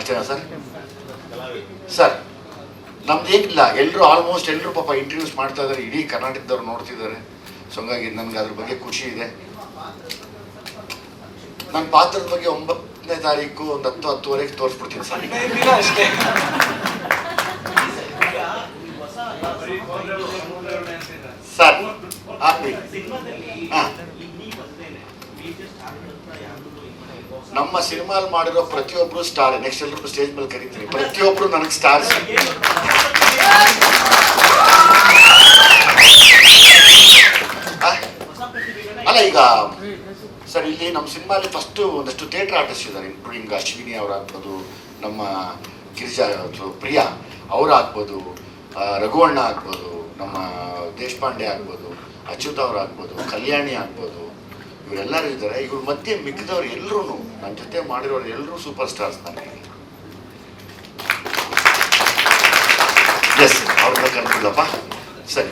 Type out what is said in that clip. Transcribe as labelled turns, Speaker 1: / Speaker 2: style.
Speaker 1: ಅಷ್ಟೇನಾ sir? Sir, ನಮ್ದು ಏನಿಲ್ಲ ಎಲ್ಲರೂ ಆಲ್ಮೋಸ್ಟ್ ಎಲ್ಲರೂ ಪಾಪ ಇಂಟರ್ವ್ಯೂಸ್ ಮಾಡ್ತಾ ಇದ್ದಾರೆ ಇಡೀ ಕರ್ನಾಟಕದವ್ರು ನೋಡ್ತಿದ್ದಾರೆ. ಸೊ ಹಂಗಾಗಿ ನನಗೆ ಅದ್ರ ಬಗ್ಗೆ ಖುಷಿ ಇದೆ. ನನ್ನ ಪಾತ್ರದ ಬಗ್ಗೆ ಒಂಬತ್ತನೇ ತಾರೀಕು ಒಂದು ಹತ್ತು, ಹತ್ತುವರೆಗೆ ತೋರಿಸ್ಬಿಡ್ತೀನಿ ಸರ್.
Speaker 2: ಅಷ್ಟೇ
Speaker 1: ಸರ್ ಹಾಕ್ರಿ ಹಾ. ನಮ್ಮ ಸಿನಿಮಾಲ್ ಮಾಡಿರೋ ಪ್ರತಿಯೊಬ್ರು ಸ್ಟಾರ್ ನೆಕ್ಸ್ಟ್ ಎಲ್ಲರೂ ಸ್ಟೇಜ್ ಮೇಲೆ ಕರಿತೀನಿ. ಪ್ರತಿಯೊಬ್ರು ನನಗೆ ಸ್ಟಾರ್ ಅಲ್ಲ, ಈಗ, ಸರ್, ಇಲ್ಲಿ ನಮ್ಮ ಸಿನಿಮಾಲಿ ಫಸ್ಟ್ ಒಂದಷ್ಟು ಥಿಯೇಟರ್ ಆರ್ಟಿಸ್ಟ್ ಇದ್ದಾರೆ ಇನ್ಕ್ಲೂಡಿಂಗ್ ಅಶ್ವಿನಿ ಅವರಾಗ್ಬೋದು, ನಮ್ಮ ಗಿರಿಜಾ ಪ್ರಿಯಾ ಅವ್ರು ಆಗ್ಬೋದು ರಘುವಣ್ಣ ಆಗ್ಬೋದು, ನಮ್ಮ ದೇಶಪಾಂಡೆ ಆಗ್ಬೋದು, ಅಚ್ಯುತ್ ಅವ್ರು ಆಗ್ಬೋದು ಕಲ್ಯಾಣಿ ಆಗ್ಬೋದು ಇವರೆಲ್ಲರೂ ಇದ್ದಾರೆ. ಇವ್ರ ಮಧ್ಯೆ ಮಿಕ್ಕಿದವ್ರು ಎಲ್ಲರೂ ನನ್ನ ಜೊತೆ ಮಾಡಿರೋರು ಎಲ್ಲರೂ ಸೂಪರ್ ಸ್ಟಾರ್ಸ್ ನನಗೆ. ಎಸ್ ಅವ್ರನ್ನ ಕರ್ಕೊಳ್ಳಪ್ಪ ಸರಿ